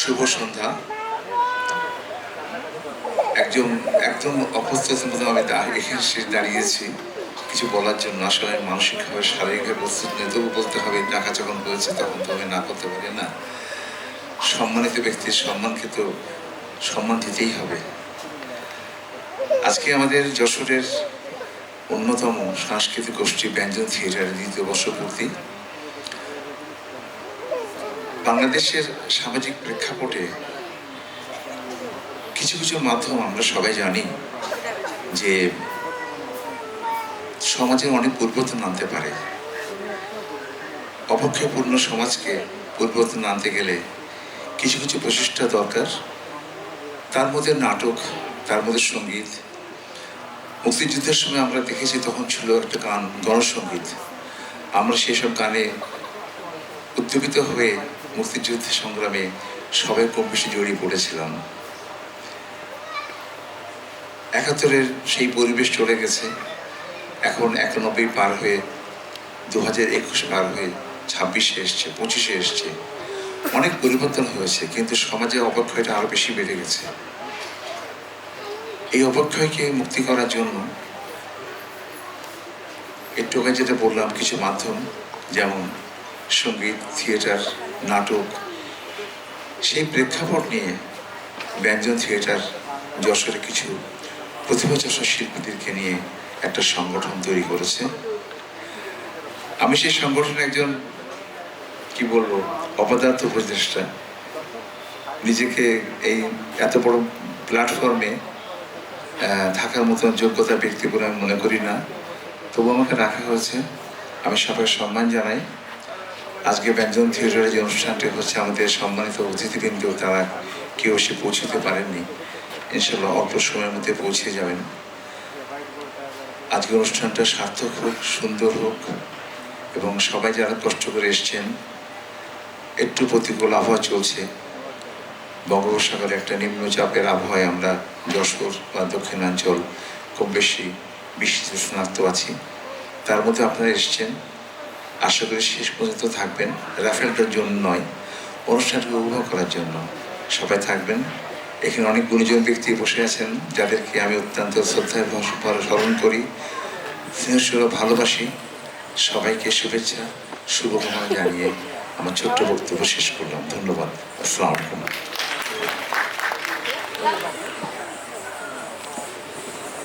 শুভ সন্ধ্যা। একজন একদম অপ্রস্তুত আমি এখানে এসে দাঁড়িয়েছি। কিছু বলার জন্য। আসলে মানসিকভাবে, শারীরিকভাবে প্রস্তুত নেই। তবু বলতে হবে ডাকা যখন হয়েছে তখন তো আমি না করতে পারি, না? সম্মানিত ব্যক্তির সম্মানকে তো সম্মান দিতেই হবে। আজকে আমাদের যশোরের অন্যতম সাংস্কৃতিক গোষ্ঠী ব্যঞ্জন থিয়েটারের দ্বিতীয় বর্ষপূর্তি। বাংলাদেশের সামাজিক প্রেক্ষাপটে কিছু কিছু মাধ্যম আমরা সবাই জানি যে সমাজে অনেক পরিবর্তন আনতে পারে। অপক্ষয়পূর্ণ সমাজকে পরিবর্তন আনতে গেলে কিছু কিছু প্রচেষ্টা দরকার। তার মধ্যে নাটক, তার মধ্যে সংগীত। মুক্তিযুদ্ধের সময় আমরা দেখেছি তখন ছিল একটা গান গণসঙ্গীত আমরা সেসব গানে উদ্যোগিত হয়ে মুক্তিযুদ্ধ সংগ্রামে সবাই কম বেশি জড়িয়ে পড়েছিলাম। একাত্তরের সেই পরিবেশ চলে গেছে। এখন একানব্বই পার হয়ে দু হাজার একুশ পার হয়ে ছাব্বিশে এসছে, পঁচিশে এসছে। অনেক পরিবর্তন হয়েছে, কিন্তু সমাজের অবক্ষয়টা আরও বেশি বেড়ে গেছে। এই অবক্ষয়কে মুক্তি করার জন্য একটু যেটা বললাম, কিছু মাধ্যম, যেমন সংগীত, থিয়েটার, নাটক, সেই প্রেক্ষাপট নিয়ে ব্যঞ্জন থিয়েটার যশোরে কিছু প্রতিভা যশোর শিল্পীদেরকে নিয়ে একটা সংগঠন তৈরি করেছে। আমি সেই সংগঠনে একজন, কি বলব, অপদার্থ উপদেষ্টা। নিজেকে এই এত বড় প্ল্যাটফর্মে থাকার মতন যোগ্যতা ব্যক্তি বলে আমি মনে করি না। তবু আমাকে রাখা হয়েছে। আমি সবাই সম্মান জানাই। আজকে ব্যঞ্জন থিয়েটারের যে অনুষ্ঠানটি হচ্ছে আমাদের সম্মানিত অতিথিবৃন্দ তারা কেউ এসে পৌঁছতে পারেননি। ইনশাল্লাহ অল্প সময়ের মধ্যে পৌঁছে যাবেন। আজকে অনুষ্ঠানটা সার্থক হোক, সুন্দর হোক এবং সবাই যারা কষ্ট করে এসছেন, একটু প্রতিকূল আবহাওয়া চলছে। বঙ্গোপসাগরে একটা নিম্নচাপের আবহাওয়ায় আমরা যশোর বা দক্ষিণাঞ্চল খুব বেশি বৃষ্টিতে স্নাক্ত আছি। তার মধ্যে আপনারা এসছেন আশা করি শেষ পর্যন্ত থাকবেন। রাফেলটার জন্য নয়, অনুষ্ঠানকে উপভোগ করার জন্য। সবাই থাকবেন। এখানে অনেক গুণীজন ব্যক্তি বসে আছেন, যাদেরকে আমি অত্যন্ত শ্রদ্ধায় স্মরণ করি। স্নেহসুর ভালোবাসি। সবাইকে শুভেচ্ছা, শুভকামনা জানিয়ে আমার ছোট্ট বক্তব্য শেষ করলাম। ধন্যবাদ। আসসালামু আলাইকুম।